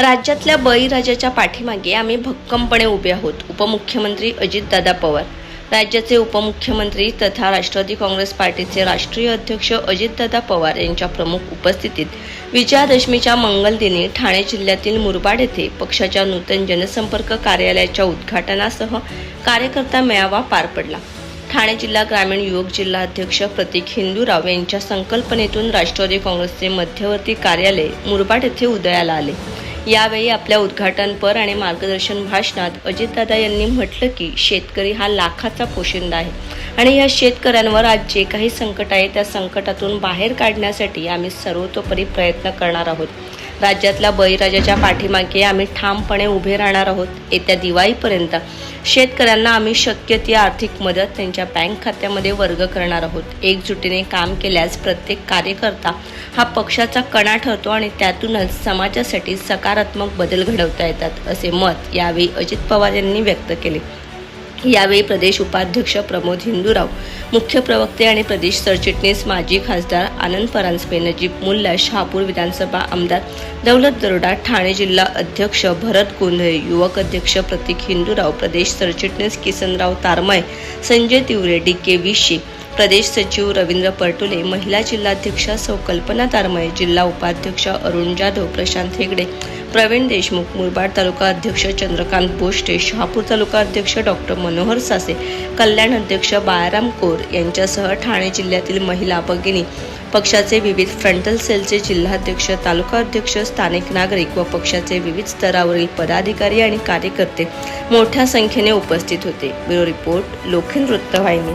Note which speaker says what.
Speaker 1: राज्यातल्या बळीराजाच्या पाठीमागे आम्ही भक्कमपणे उभे आहोत उपमुख्यमंत्री अजितदादा पवार. राज्याचे उपमुख्यमंत्री तथा राष्ट्रवादी काँग्रेस पार्टीचे राष्ट्रीय अध्यक्ष अजितदादा पवार यांच्या प्रमुख उपस्थितीत विजयादशमीच्या मंगलदिनी ठाणे जिल्ह्यातील मुरबाड येथे पक्षाच्या नूतन जनसंपर्क कार्यालयाच्या उद्घाटनासह कार्यकर्ता मेळावा पार पडला. ठाणे जिल्हा ग्रामीण युवक जिल्हा अध्यक्ष प्रतीक हिंदूराव यांच्या संकल्पनेतून राष्ट्रवादी काँग्रेसचे मध्यवर्ती कार्यालय मुरबाड येथे उदयाला आले. यावेळी आपल्या उद्घाटनपर आणि मार्गदर्शन भाषणात अजितदादा यांनी म्हटलं की शेतकरी हा लाखाचा पोशिंदा आहे. आणि या शेतकऱ्यांवर आज जे काही संकट आहे त्या संकटातून बाहेर काढण्यासाठी आम्ही सर्वतोपरी प्रयत्न करणार आहोत. राज्यातल्या बळीराजाच्या पाठीमागे आम्ही ठामपणे उभे राहणार आहोत. येत्या दिवाळीपर्यंत शेतकऱ्यांना आम्ही शक्य ती आर्थिक मदत त्यांच्या बँक खात्यामध्ये वर्ग करणार आहोत. एकजुटीने काम केल्यास प्रत्येक कार्यकर्ता हा पक्षाचा कणा ठरतो आणि त्यातूनच समाजासाठी सकारात्मक बदल घडवता येतात असे मत यावेळी अजित पवार यांनी व्यक्त केले. यावेळी प्रदेश उपाध्यक्ष प्रमोद हिंदूराव मुख्य प्रवक्ते आणि प्रदेश सरचिटणीस माजी खासदार आनंद परांजपे नजीब मुल्ला शहापूर विधानसभा आमदार दौलत दरोडा ठाणे जिल्हा अध्यक्ष भरत गोंधळे युवक अध्यक्ष प्रतीक हिंदूराव प्रदेश सरचिटणीस किसनराव तारमय संजय तिवरे डी के विशे प्रदेश सचिव रवींद्र परटुले महिला जिल्हाध्यक्षा सौ कल्पना तारमय जिल्हा उपाध्यक्ष अरुण जाधव प्रशांत हेगडे प्रवीण देशमुख मुरबाड तालुका अध्यक्ष चंद्रकांत बोष्टे शहापूर तालुका अध्यक्ष डॉक्टर मनोहर सासे कल्याण अध्यक्ष बाळाराम कोर यांच्यासह ठाणे जिल्ह्यातील महिला भगिनी. पक्षाचे विविध फ्रंटल सेलचे जिल्हाध्यक्ष तालुका अध्यक्ष स्थानिक नागरिक व पक्षाचे विविध स्तरावरील पदाधिकारी आणि कार्यकर्ते मोठ्या संख्येने उपस्थित होते. ब्युरो रिपोर्ट लोखंड वृत्तवाहिनी.